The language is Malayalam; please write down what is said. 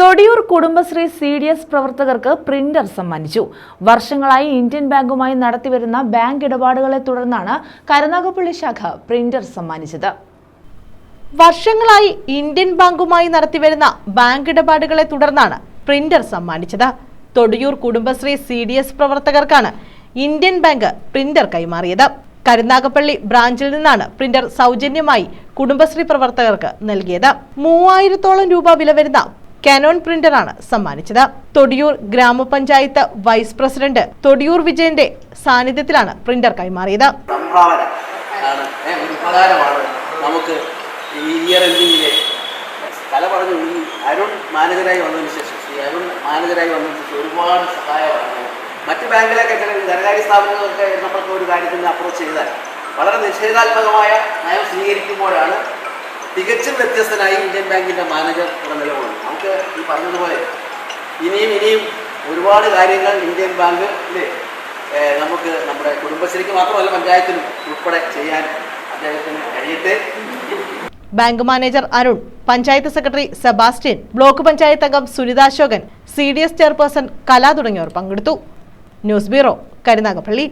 Thodiyoor Kudumbashree C D S പ്രവർത്തകർക്ക് പ്രിന്റർ സമ്മാനിച്ചു. വർഷങ്ങളായി ഇന്ത്യൻ ബാങ്കുമായി നടത്തിവരുന്ന ബാങ്ക് ഇടപാടുകളെ തുടർന്നാണ് കരുനാഗപ്പള്ളി ശാഖ പ്രിന്റർ സമ്മാനിച്ചത്. വർഷങ്ങളായി ഇന്ത്യൻ ബാങ്കുമായി നടത്തിവരുന്ന ബാങ്ക് ഇടപാടുകളെ തുടർന്നാണ് പ്രിന്റർ സമ്മാനിച്ചത്. Thodiyoor Kudumbashree C D S പ്രവർത്തകർക്കാണ് Indian bank printer കൈമാറിയത്. കരുനാഗപ്പള്ളി ബ്രാഞ്ചിൽ നിന്നാണ് പ്രിന്റർ സൗജന്യമായി കുടുംബശ്രീ പ്രവർത്തകർക്ക് നൽകിയത്. മൂവായിരത്തോളം രൂപ വില വരുന്ന കാനോൺ പ്രിന്ററാണ് സമ്മാനിച്ചത്. തൊടിയൂർ ഗ്രാമപഞ്ചായത്ത് വൈസ് പ്രസിഡന്റ് തൊടിയൂർ വിജയന്റെ സാന്നിധ്യത്തിലാണ് പ്രിന്റർ കൈമാറിയത്. നമുക്ക് പറഞ്ഞു അരുൺ മാനേജരായി ശേഷം അരുൺ മാനേജരായി ഒരുപാട് സഹായമാണ്. മറ്റ് ബാങ്കിലൊക്കെ ചില ധനകാര്യ സ്ഥാപനങ്ങളൊക്കെ നമ്മൾക്ക് ഒരു കാര്യത്തിന് അപ്രോച്ച് ചെയ്താൽ വളരെ നിഷേധാത്മകമായ നയം സ്വീകരിക്കുമ്പോഴാണ് തികച്ചും വ്യത്യസ്തനായി ഇന്ത്യൻ ബാങ്കിന്റെ മാനേജർ ഇവിടെ നിലകൊള്ളു നമുക്ക് ഈ പറഞ്ഞതുപോലെ ഇനിയും ഇനിയും ഒരുപാട് കാര്യങ്ങൾ ഇന്ത്യൻ ബാങ്ക് അല്ലേ നമുക്ക് നമ്മുടെ കുടുംബശ്രീക്ക് മാത്രമല്ല പഞ്ചായത്തിനും ഉൾപ്പെടെ ചെയ്യാൻ അദ്ദേഹത്തിന് കഴിയട്ടെ. Bank manager Arun panchayat secretary Sebastian block panchayat അംഗം Sunitha Ashokan C D S chairperson Kala തുടങ്ങിയവർ പങ്കെടുത്തു. News bureau Karunagappally.